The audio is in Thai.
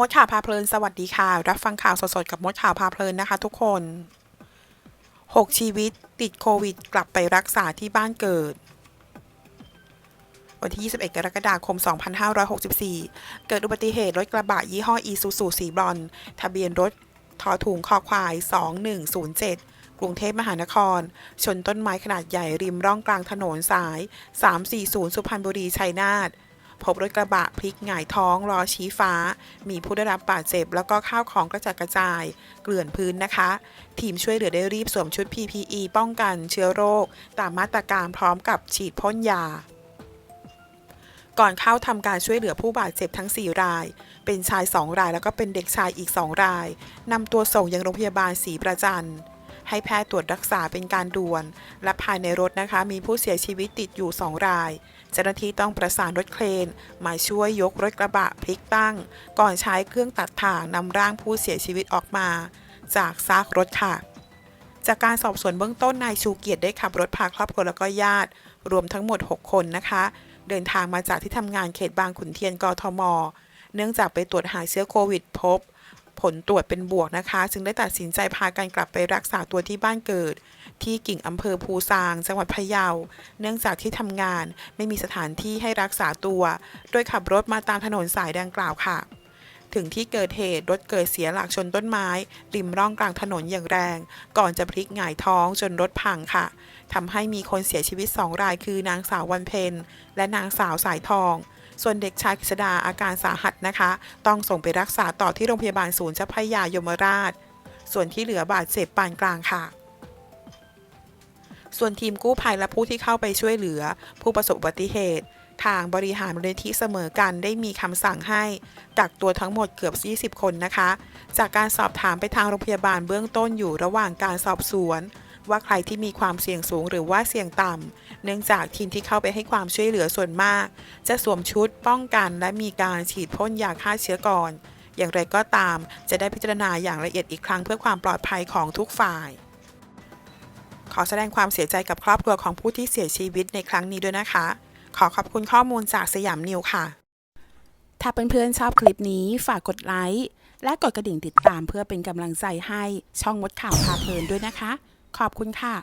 มดข่าวพาเพลินสวัสดีค่ะ รับฟังข่าวสดๆ กับมดข่าวพาเพลินนะคะทุกคน 6 ชีวิตติดโควิด กลับไปรักษาที่บ้านเกิด วันที่ 21 กรกฎาคม 2564 เกิดอุบัติเหตุรถกระบะยี่ห้ออีซูซูสีบรอน ทะเบียนรถทอถุงคอควาย 2107 กรุงเทพมหานคร ชนต้นไม้ขนาดใหญ่ริมร่องกลางถนนสาย 340 สุพรรณบุรีชัยนาท พบรถกระบะพลิกหงายท้องล้อชี้ฟ้า มีผู้ได้รับบาดเจ็บ แล้วก็ข้าวของกระจัดกระจาย เกลื่อนพื้นนะคะ ทีมช่วยเหลือได้รีบสวมชุด PPE ป้องกันเชื้อโรค ตามมาตรการพร้อมกับฉีดพ่นยาก่อนเข้าทำการช่วยเหลือผู้บาดเจ็บทั้ง 4 ราย เป็นชาย 2 รายแล้วก็เป็นเด็กชายอีก 2 รายนำตัวส่งยังโรงพยาบาลศรีประจันทร์ ให้แพทย์ตรวจรักษาเป็นการด่วน และภายในรถนะคะมีผู้เสียชีวิตติดอยู่ 2 ราย เจ้าหน้าที่ต้องประสานรถเครน มาช่วยยกรถกระบะพลิกตั้ง ก่อนใช้เครื่องตัดถ่างนำร่างผู้เสียชีวิตออกมา จากซากรถค่ะ จากการสอบสวนเบื้องต้นนายชูเกียรติได้ขับรถพาครอบครัวแล้วก็ญาติ รวมทั้งหมด 6 คนนะคะ เดินทางมาจากที่ทำงานเขตบางขุนเทียนกทม เนื่องจากไปตรวจหาเชื้อโควิดพบ ผลตรวจเป็นบวกนะคะ จึงได้ตัดสินใจพากันกลับไปรักษาตัวที่บ้านเกิด ที่กิ่งอำเภอภูซาง จังหวัดพะเยา เนื่องจากที่ทำงานไม่มีสถานที่ให้รักษาตัว โดยขับรถมาตามถนนสายดังกล่าวค่ะ ถึงที่เกิดเหตุรถเกิดเสียหลักชนต้นไม้ ริมร่องกลางถนนอย่างแรง ก่อนจะพลิกหงายท้องจนรถพังค่ะทำให้มีคนเสียชีวิต2รายคือนางสาววันเพ็ญและนางสาวสายทอง ส่วนเด็กชายกฤษดาอาการสาหัสนะคะ ต้องส่งไปรักษาต่อที่โรงพยาบาลศูนย์เจ้าพยายมราช ส่วนที่เหลือบาดเจ็บปานกลางค่ะส่วนทีมกู้ภัยและผู้ที่เข้าไปช่วยเหลือ ผู้ประสบอุบัติเหตุ ทางบริหารมูลนิธิเสมอกันได้มีคำสั่งให้กักตัวทั้งหมดเกือบ 20 คนนะคะ จากการสอบถามไปทางโรงพยาบาลเบื้องต้นอยู่ระหว่างการสอบสวน ว่าใครที่มีความเสี่ยงสูงหรือว่าเสี่ยงต่ำ เนื่องจากทีมที่เข้าไปให้ความช่วยเหลือส่วนมาก จะสวมชุดป้องกันและมีการฉีดพ่นยาฆ่าเชื้อก่อน อย่างไรก็ตามจะได้พิจารณาอย่างละเอียดอีกครั้งเพื่อความปลอดภัยของทุกฝ่าย ขอแสดงความเสียใจกับครอบครัวของผู้ที่เสียชีวิตในครั้งนี้ด้วยนะคะ ขอขอบคุณข้อมูลจากสยามนิวค่ะ ถ้าเพื่อนๆชอบคลิปนี้ฝากกดไลค์และกดกระดิ่งติดตามเพื่อเป็นกำลังใจให้ช่องมดข่าวพาเพลินด้วยนะคะ ขอบคุณค่ะ